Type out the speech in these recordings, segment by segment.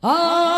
啊。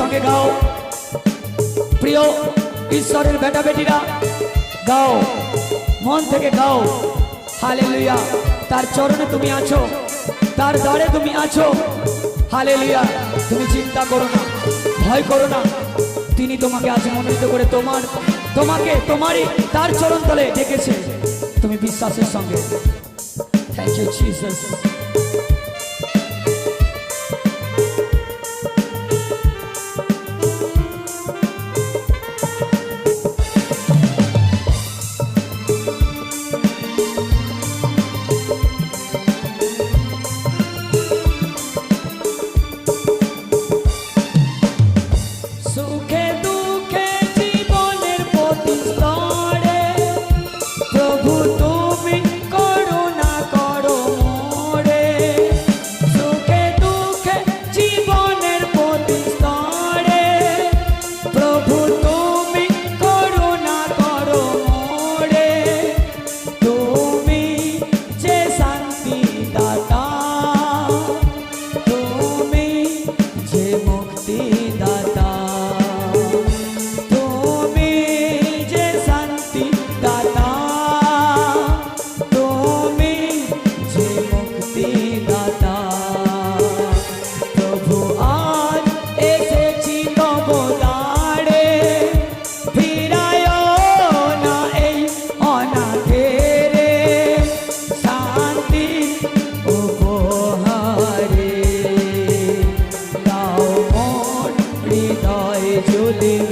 সঙ্গে গাও। প্রিয় ঈশ্বরের বেটা বেটিরা, গাও। মন থেকে গাও। হালে লুইয়া তার চরণে তুমি আছো। তার দ্বারে তুমি আছো। হালে লুইয়া তুমি চিন্তা করো না, ভয় করো না। তিনি তোমাকে আজ মনোনীত করে তোমার, তোমাকে, তোমারই, তার চরণ তলে ডেকেছে। তুমি বিশ্বাসের সঙ্গে। থ্যাংক ইউ জিসাস পায়ে চলে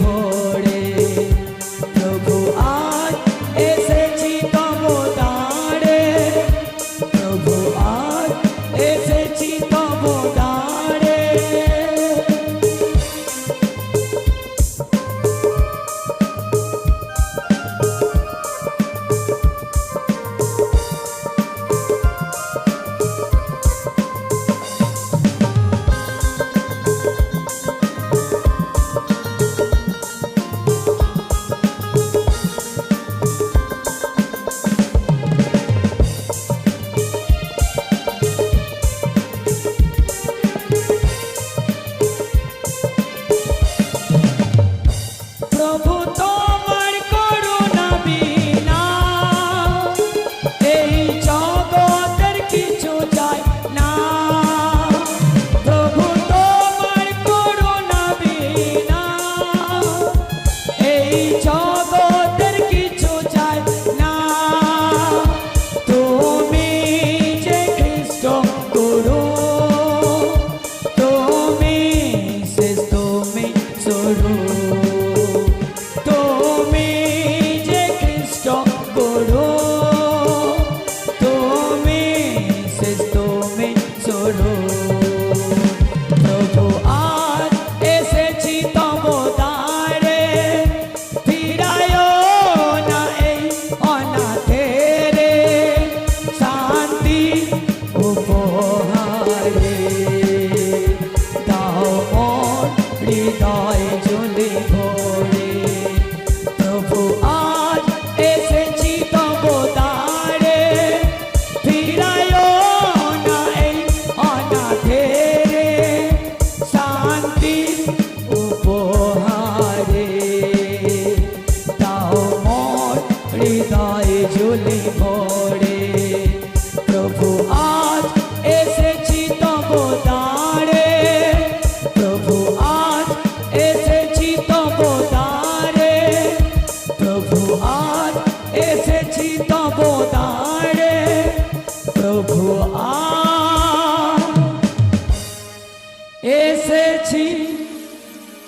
এসেছি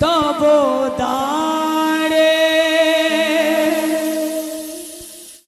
তব দা